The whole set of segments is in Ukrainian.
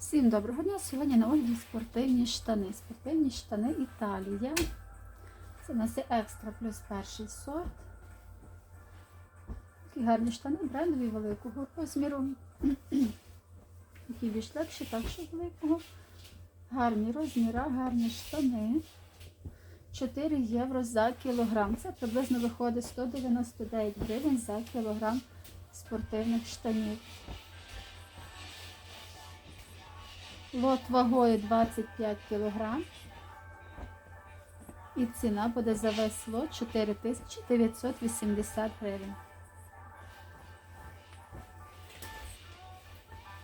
Всім доброго дня! Сьогодні на огляді спортивні штани. Спортивні штани Італія. Це у нас є екстра плюс перший сорт. Такі гарні штани, брендові великого розміру. Такі більш легші, так що великого. Гарні розміри, гарні штани. 4 євро за кілограм. Це приблизно виходить 199 гривень за кілограм спортивних штанів. Лот вагою 25 кг. І ціна буде за весь лот 4980 гривень.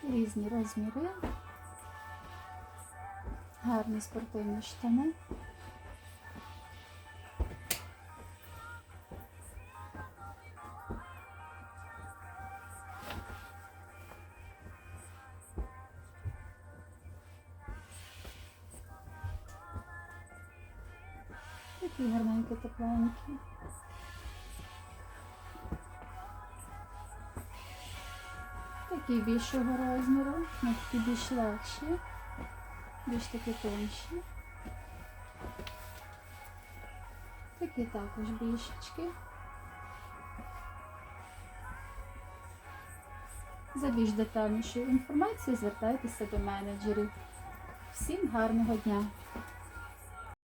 Різні розміри. Гарні спортивні штани. Такі гарненькі тепленькі. Такі більшого розміру, ну, такі більш легші, більш такі тонші. Такі також більшечки. За більш детальнішою інформацією звертайтеся до менеджерів. Всім гарного дня!